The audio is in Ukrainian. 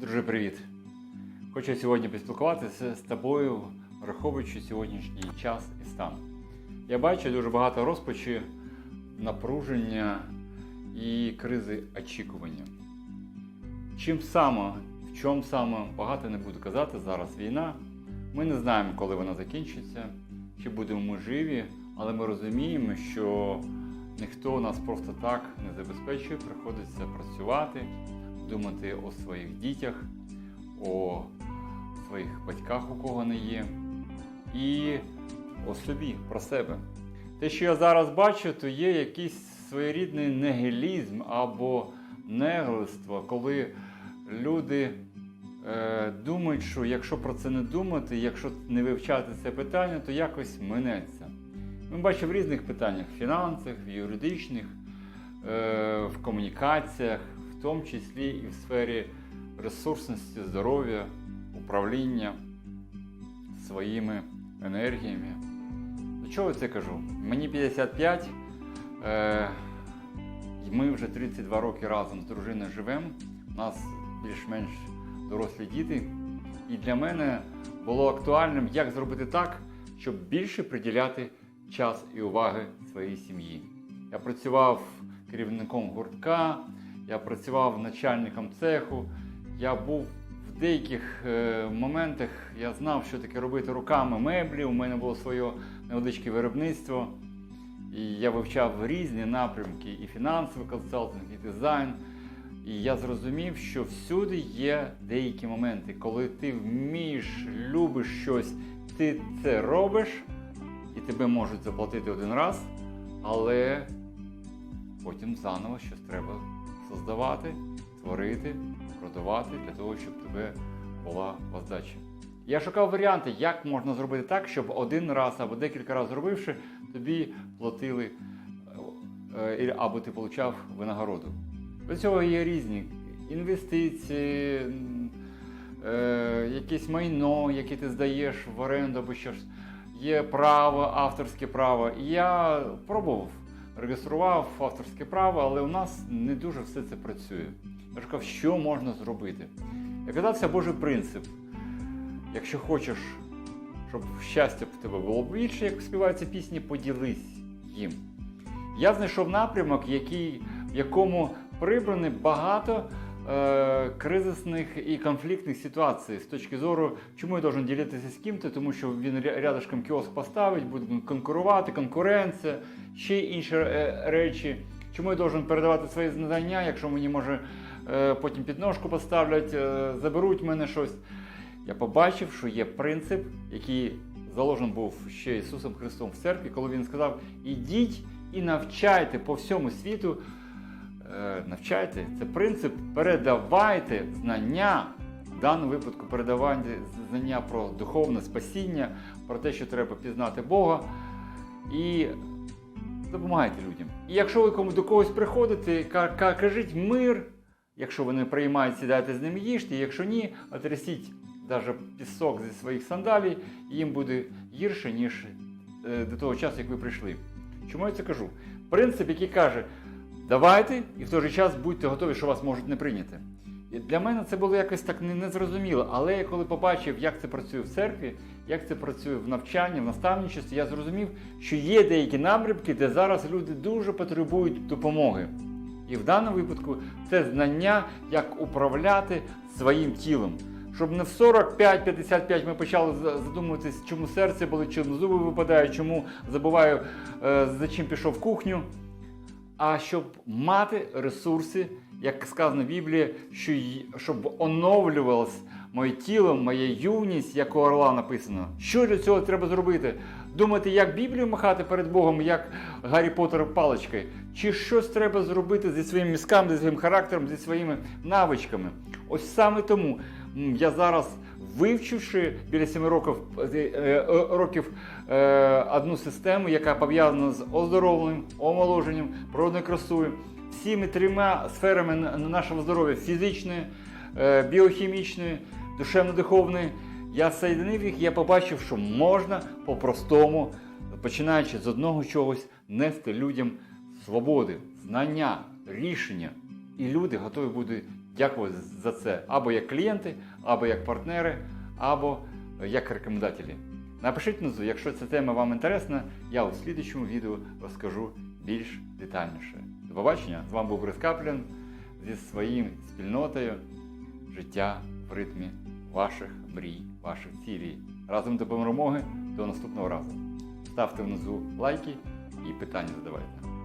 Друже, привіт! Хочу сьогодні поспілкуватися з тобою, враховуючи сьогоднішній час і стан. Я бачу дуже багато розпачі, напруження і кризи очікування. Чим саме, в чому саме, багато не буду казати, зараз війна. Ми не знаємо, коли вона закінчиться, чи будемо ми живі, але ми розуміємо, що ніхто нас просто так не забезпечує, приходиться працювати, думати о своїх дітях, о своїх батьках, у кого не є, і о собі, про себе. Те, що я зараз бачу, то є якийсь своєрідний нігілізм або неглиство, коли люди е, думають, що якщо про це не думати, якщо не вивчати це питання, то якось минеться. Ми бачимо в різних питаннях в фінансах, в юридичних, е, в комунікаціях, тому числі і в сфері ресурсності, здоров'я, управління своїми енергіями. До чого я це кажу? Мені 55, е, ми вже 32 роки разом з дружиною живемо. У нас більш-менш дорослі діти. І для мене було актуальним, як зробити так, щоб більше приділяти час і уваги своїй сім'ї. Я працював керівником гуртка, я працював начальником цеху, я був в деяких е, моментах, я знав, що таке робити руками меблі. У мене було своє невеличке виробництво. І я вивчав різні напрямки, і фінансовий консалтинг, і дизайн. І я зрозумів, що всюди є деякі моменти, коли ти вмієш, любиш щось, ти це робиш, і тебе можуть заплатити один раз, але потім заново щось треба создавати, творити, продавати для того, щоб тебе була воздача. Я шукав варіанти, як можна зробити так, щоб один раз або декілька разів зробивши, тобі платили е, або ти отримав винагороду. До цього є різні інвестиції, е, якесь майно, яке ти здаєш в оренду або щось. Є право, авторське право. Я пробував, реєстрував авторське право, але у нас не дуже все це працює. Я шукав, що можна зробити. Я казав, це Божий принцип. Якщо хочеш, щоб щастя в тебе було більше, як співаються пісні, поділись їм. Я знайшов напрямок, який, в якому прибрано багато е, кризисних і конфліктних ситуацій з точки зору, чому я должен ділитися з ким-то, тому що він ря- рядышком кіоск поставить, буде конкурувати, конкуренція, ще інші е, речі. Чому я должен передавати свої знання, якщо мені може е, потім підножку поставлять, е, заберуть в мене щось. Я побачив, що є принцип, який заложений був ще Ісусом Христом в церкві, коли Він сказав: ідіть і навчайте по всьому світу. Навчайте, це принцип передавайте знання, в даному випадку передавайте знання про духовне спасіння, про те, що треба пізнати Бога. І допомагайте людям. І якщо ви кому до когось приходите, ка- ка- кажіть мир. Якщо вони приймають, сідайте з ними їжте, якщо ні, отрясіть навіть пісок зі своїх сандалій, і їм буде гірше, ніж е, до того часу, як ви прийшли. Чому я це кажу? Принцип, який каже, давайте і в той же час будьте готові, що вас можуть не прийняти. Для мене це було якось так незрозуміло, але я коли побачив, як це працює в церкві, як це працює в навчанні, в наставничестві, я зрозумів, що є деякі напрямки, де зараз люди дуже потребують допомоги. І в даному випадку це знання, як управляти своїм тілом. Щоб не в 45-55 ми почали за- задумуватись, чому серце болить, чому зуби випадають, чому забуваю, е, за чим пішов в кухню. А щоб мати ресурси, як сказано в Біблії, що, щоб оновлювалось моє тіло, моя юність, як у орла написано. Що для цього треба зробити? Думати, як Біблію махати перед Богом, як Гаррі Поттер паличкою? Чи щось треба зробити зі своїм мізком, зі своїм характером, зі своїми навичками? Ось саме тому я зараз, вивчивши біля 7 років, е, е, років е, одну систему, яка пов'язана з оздоровленням, омоложенням, природною красою, всіми трьома сферами на- нашого здоров'я фізичної, е, біохімічної, душевно-духовної. Я соєдинив їх, я побачив, що можна по-простому, починаючи з одного чогось, нести людям свободи, знання, рішення. І люди готові будуть дякувати за це або як клієнти, або як партнери, або як рекомендателі. Напишіть внизу, якщо ця тема вам інтересна, я у слідчому відео розкажу більш детальніше. До побачення! З вами був Борис Каплін зі своїм спільнотою життя в ритмі ваших мрій, ваших цілей. Разом до перемоги, до наступного разу. Ставте внизу лайки і питання задавайте.